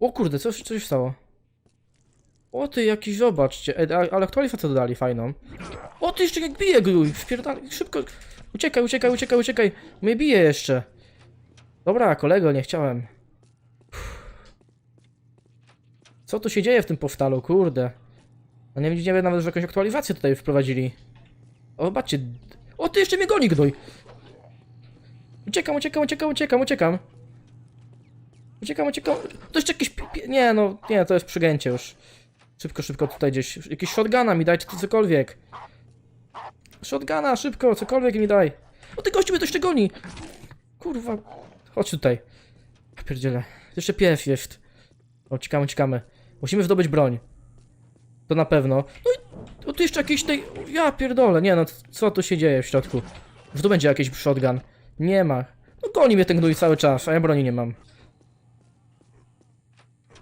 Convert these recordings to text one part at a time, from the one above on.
O kurde, coś, coś stało. O ty, jakiś, zobaczcie. A- ale aktualizację dodali fajną. O ty, jeszcze jak bije gluj, wpierdalaj, szybko. Uciekaj, uciekaj, uciekaj, uciekaj. Mnie bije jeszcze. Dobra, kolego, nie chciałem. Co tu się dzieje w tym powtalu, kurde. No nie widzimy nawet, że jakąś aktualizację tutaj wprowadzili. O, zobaczcie. O, ty jeszcze mnie goni, gnój. Uciekam, uciekam, uciekam, uciekam, uciekam. Uciekam, uciekam. To jeszcze jakieś... Nie, no, nie, to jest przygęcie już. Szybko, szybko tutaj gdzieś. Jakieś shotguna mi dajcie, cokolwiek. Shotguna, szybko, cokolwiek mi daj. O, ty gościu mnie to jeszcze goni. Kurwa. Chodź tutaj. Ja pierdzielę. Jeszcze pies jest. O, uciekamy, uciekamy. Musimy zdobyć broń. To na pewno. No i o, tu jeszcze jakiś tej... Ja pierdolę, nie no, co tu się dzieje w środku? Że tu będzie jakiś shotgun. Nie ma. No goni mnie ten gnój cały czas, a ja broni nie mam.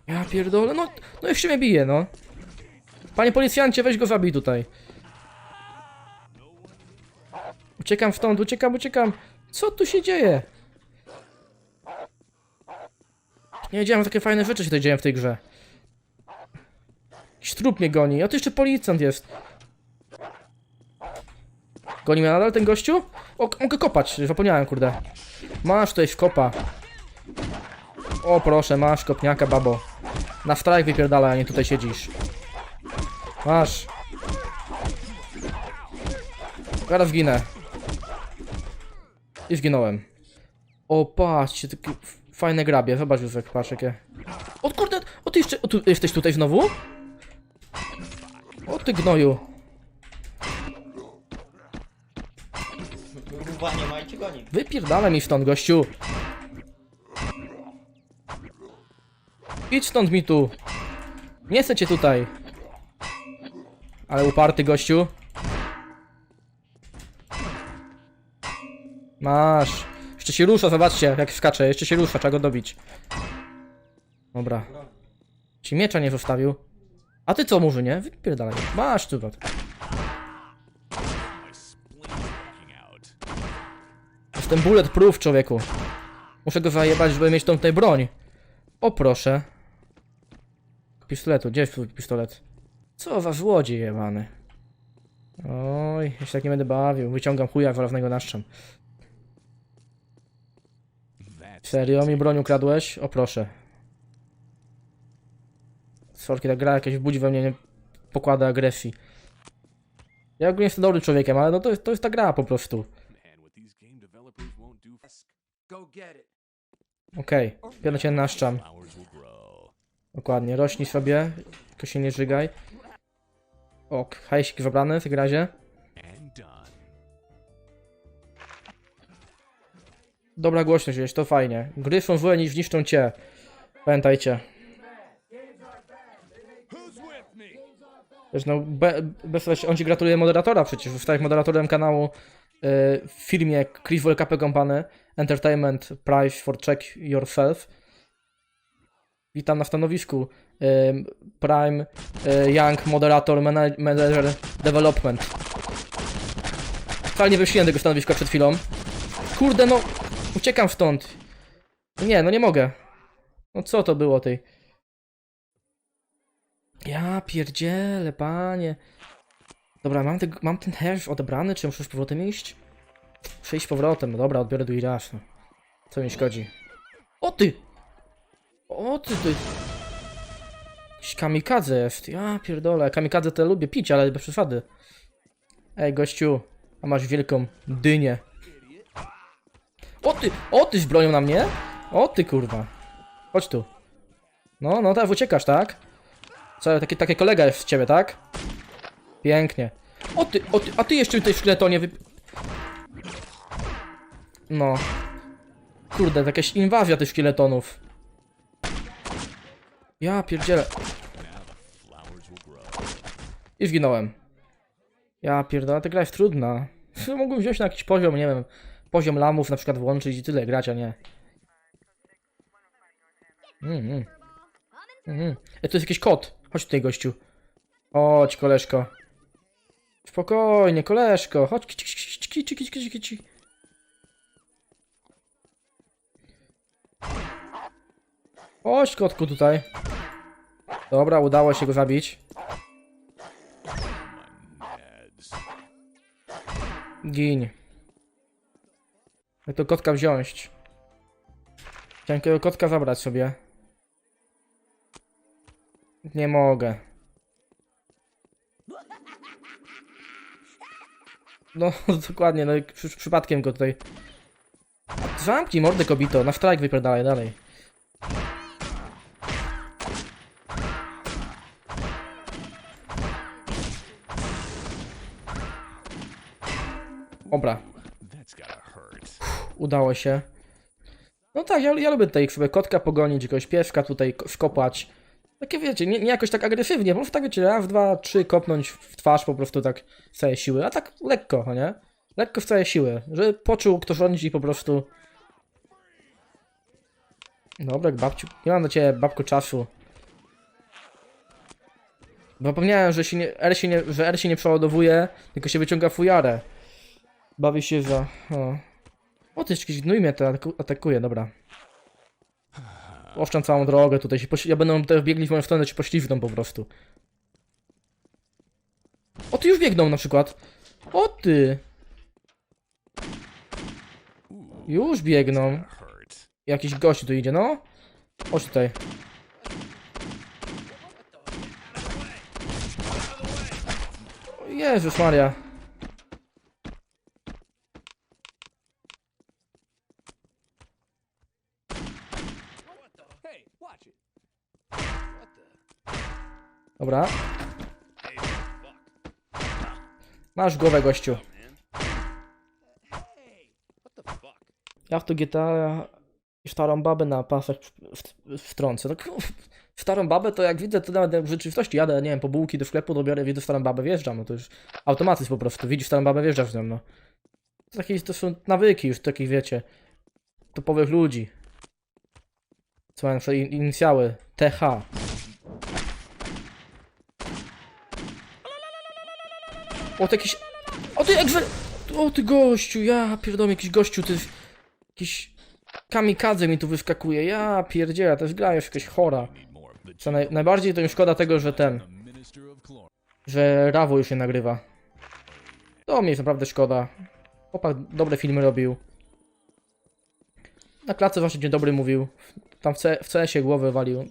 Ja pierdolę, no, no jeszcze mnie bije, no. Panie policjancie, weź go zabij tutaj. Uciekam stąd, uciekam, uciekam. Co tu się dzieje? Nie wiedziałem, że takie fajne rzeczy się tutaj dzieją w tej grze. Jakiś trup mnie goni, a tu jeszcze policjant jest. Goni mnie nadal ten gościu? O, mogę kopać, zapomniałem, kurde. Masz tutaj kopa. O proszę, masz kopniaka, babo. Na strajk wypierdala, a nie tutaj siedzisz. Masz. Zaraz zginę. I zginąłem. O, patrzcie, takie fajne grabie. Zobacz, Józef, patrz jakie. O kurde, o ty jeszcze, o, tu, jesteś tutaj znowu? O ty gnoju. Gruba nie ma i cię goni. Wypierdala mi stąd, gościu. Idź stąd mi tu. Nie chcę cię tutaj. Ale uparty gościu. Masz. Jeszcze się rusza, zobaczcie jak skacze. Jeszcze się rusza, trzeba go dobić. Dobra. Ci miecza nie zostawił. A ty co, murzynie? Wypierdalaj. Masz tu. Jestem bulletproof, człowieku. Muszę go zajebać, żeby mieć tą tutaj broń. O proszę. Pistoletu, gdzie jest twój pistolet? Co za złodziej jebany. Oj, ja się tak nie będę bawił. Wyciągam chuja wolownego naszczam. Serio mi broń ukradłeś? O proszę. Sorki, ta gra jakaś budzi we mnie nie pokłada agresji. Ja ogólnie jestem dobrym człowiekiem, ale no to jest, to jest ta gra po prostu. Okej, okay. cię naszczam. Dokładnie, rośnij sobie, tylko się nie żygaj. Ok, hajsik wybrany w takim razie. Dobra głośność jest, to fajnie. Gry są złe niż niszczą cię. Pamiętajcie. Wiesz, no, be, on ci gratuluje moderatora przecież. Zostałeś moderatorem kanału y, w filmie Chris Volkape Company Entertainment Price for Check Yourself. Witam na stanowisku y, Prime y, Young Moderator Mana- Manager Development. Wcale nie wyszliłem tego stanowiska przed chwilą. Kurde, no, uciekam stąd. Nie, no nie mogę. No co to było tej? Ja pierdzielę, panie. Dobra, mam, te, mam ten herz odebrany, czy muszę z powrotem iść? Muszę iść powrotem, no dobra, odbiorę. No. Co mi szkodzi? O ty! O ty, ty! Jakiś kamikadze jest, ja pierdolę. Kamikadze to lubię pić, ale bez przesady. Ej, gościu, a masz wielką dynię. O ty, o ty bronią na mnie? O ty kurwa. Chodź tu. No, no teraz uciekasz, tak? Co, taki, taki kolega jest z ciebie, tak? Pięknie. O ty, o ty, a ty jeszcze tutaj w szkieletonie wy... No. Kurde, jakaś inwazja tych szkieletonów. Ja pierdzielę. I zginąłem. Ja pierdolę, ta gra jest trudna. Mógłbym wziąć na jakiś poziom, nie wiem, poziom lamów na przykład włączyć i tyle grać, a nie. Mhm. Mhm. E, to jest jakiś kot. Chodź tutaj, gościu. Chodź, koleżko. Spokojnie, koleżko. Chodź, kici, kici, kici, kici, kici, kici. Chodź kotku tutaj. Dobra, udało się go zabić. Gin. Jak to kotka wziąć? Chciałem tego kotka zabrać sobie. Nie mogę. No, dokładnie, no przy, przypadkiem go tutaj. Zamknij mordę kobito, na strajk wypierdalaj dalej. Dobra, udało się. No tak, ja, ja lubię tutaj sobie kotka pogonić, jakiegoś pieska tutaj ko- skopać. Takie wiecie, nie, nie jakoś tak agresywnie, po prostu tak wiecie, raz, dwa, trzy kopnąć w twarz po prostu tak z całej siły, a tak lekko, no nie? Lekko w całej siły, żeby poczuł kto rządzi po prostu. Dobra, babciu, nie mam do ciebie babko czasu. Bo Zapomniałem, że, się nie, R się nie, że R się nie przeładowuje, tylko się wyciąga fujarę. Bawi się za... O. O, ty jakiś gnój mnie to ataku- atakuje, dobra. Owczam całą drogę tutaj, się ja będę teraz biegli w moją stronę, ci poślizgną po prostu. O, ty już biegną na przykład. O, ty! Już biegną. Jakiś gość tu idzie, no. Chodź tutaj. Jezus Maria. Dobra. Masz głowę, gościu. Ja w to GTA starą babę na pasach wtrącę. Tak, starą babę to jak widzę, to nawet w rzeczywistości jadę, nie wiem, po bułki do sklepu, dobiorę, widzę starą babę, wjeżdżam, no to już automatyzm po prostu. Widzisz starą babę, wjeżdżasz z nią, no. To, takie, to są nawyki już takich, wiecie, topowych ludzi. Co mają na inicjały TH. O, to jakiś... O, ty egzer... O, ty gościu, ja pierdolę, jakiś gościu, ty... Jakiś kamikadze mi tu wyskakuje. Ja pierdzielę, to jest gra już jakaś chora. Co naj, najbardziej to mi szkoda tego, że ten, że Rawo już nie nagrywa. To mi jest naprawdę szkoda. Chłopak dobre filmy robił. Na klatce zawsze dzień dobry mówił. Tam w, C, w CS-ie głowę walił.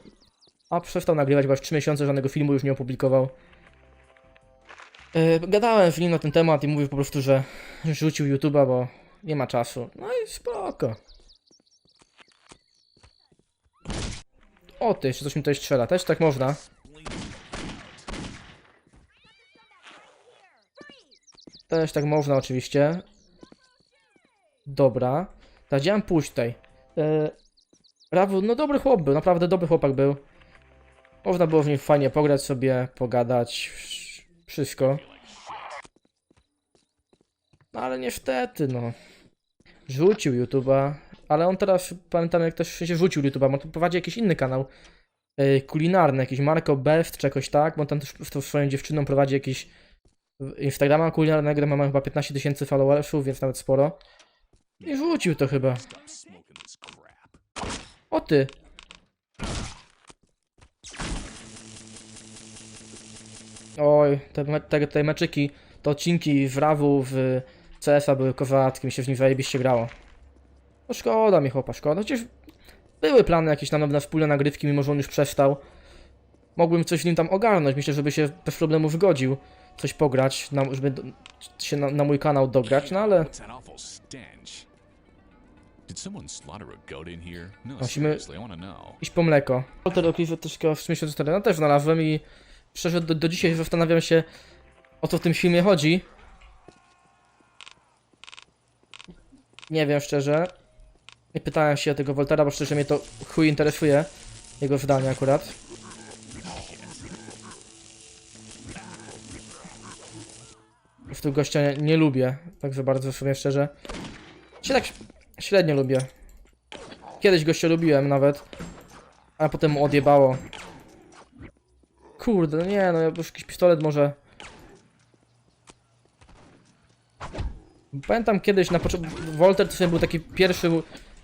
A przestał nagrywać, bo już 3 miesiące żadnego filmu już nie opublikował. Yy, gadałem z nim na ten temat i mówił po prostu, że rzucił YouTube'a, bo nie ma czasu. No i spoko. O ty, jeszcze coś mi tutaj strzela. Też tak można. Też tak można oczywiście. Dobra. Tak, gdzie mam pójść tutaj? Yy, no dobry chłop był, naprawdę dobry chłopak był. Można było w nim fajnie pograć sobie, pogadać, wszystko. No ale niestety, no. Rzucił YouTube'a, ale on teraz, pamiętam jak też się rzucił YouTube'a, on prowadzi jakiś inny kanał yy, kulinarny, jakiś Marco Best czy jakoś tak, bo on tam też z swoją dziewczyną prowadzi jakiś Instagrama kulinarnego, ma chyba 15 tysięcy followersów, więc nawet sporo. I rzucił to chyba. O ty! Oj, te, te, te meczyki, te odcinki w Rawu, w CS-a były kozackie, mi się w nich zajebiście grało. No szkoda mi chłopa, szkoda. Chociaż były plany jakieś na, na wspólne nagrywki, mimo że on już przestał. Mogłem coś z nim tam ogarnąć, myślę, żeby się bez problemu zgodził. Coś pograć, na, żeby do, się na, na mój kanał dograć, no ale... No, Musimy- iść po mleko. Walter Clifford też w sumie 4 no też znalazłem i szczerze do, do dzisiaj zastanawiam się o co w tym filmie chodzi. Nie wiem szczerze. Nie pytałem się tego Woltera, bo szczerze mnie to chuj interesuje. Jego zdanie akurat. Po prostu gościa nie, nie lubię, także bardzo w sumie szczerze. Się tak średnio lubię. Kiedyś gościa lubiłem nawet, a potem mu odjebało. Kurde, no nie no, już jakiś pistolet może... Pamiętam kiedyś na początku... Volter to sobie był taki pierwszy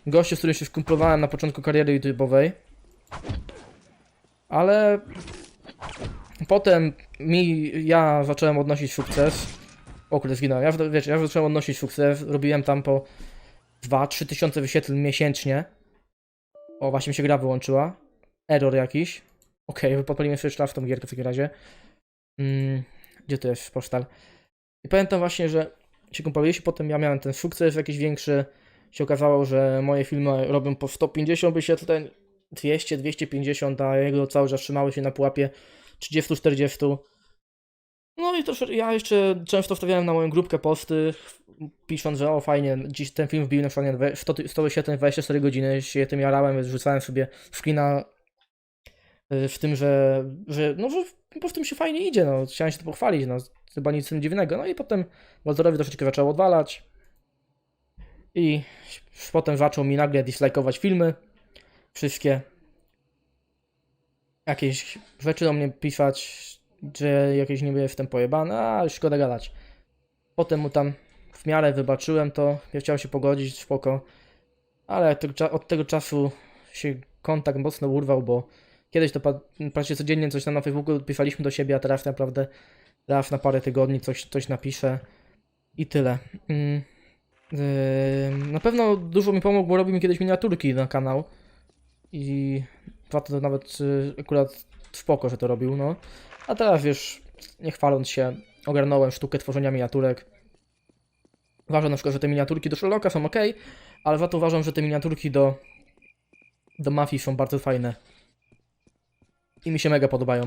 gościu, z którym się skumplowałem na początku kariery YouTube'owej. Ale potem mi, ja zacząłem odnosić sukces. O kurde, zginąłem. Ja, wiecie, ja zacząłem odnosić sukces. Robiłem tam po 2-3 tysiące wyświetleń miesięcznie. O, właśnie mi się gra wyłączyła. Error jakiś. Okej, podpalimy sobie raz w tą gierkę w takim razie. Mm, gdzie to jest postal? I pamiętam właśnie, że się kompilowaliśmy, potem ja miałem ten sukces jakiś większy. Się okazało, że moje filmy robią po 150 wyświetleń, 200, 250, a jego cały czas trzymały się na pułapie 30-40. No i to ja jeszcze często wstawiałem na moją grupkę posty, pisząc, że o fajnie, dziś ten film wbił na przykład nie, dwe- 100, 100 wyświetleń 24 godziny, się tym jarałem, wrzucałem sobie screena w tym, że, że no, że po mi się fajnie idzie, no, chciałem się to pochwalić, no, chyba nic tym dziwnego. No i potem Walterowi troszeczkę zaczęło odwalać i potem zaczął mi nagle dislajkować filmy, wszystkie. Jakieś rzeczy do mnie pisać, że jakieś niby jestem pojebany, a szkoda gadać. Potem mu tam w miarę wybaczyłem to, nie chciał się pogodzić, spoko. Ale od tego, od tego czasu się kontakt mocno urwał, bo kiedyś to praktycznie codziennie coś tam na Facebooku pisaliśmy do siebie, a teraz naprawdę raz na parę tygodni coś, coś napiszę i tyle. Mm. Na pewno dużo mi pomógł, bo robił mi kiedyś miniaturki na kanał i to nawet yy, akurat spoko, że to robił, no. A teraz już, nie chwaląc się, ogarnąłem sztukę tworzenia miniaturek. Uważam na przykład, że te miniaturki do Sherlocka są ok, ale za to uważam, że te miniaturki do do Mafii są bardzo fajne. I mi się mega podobają.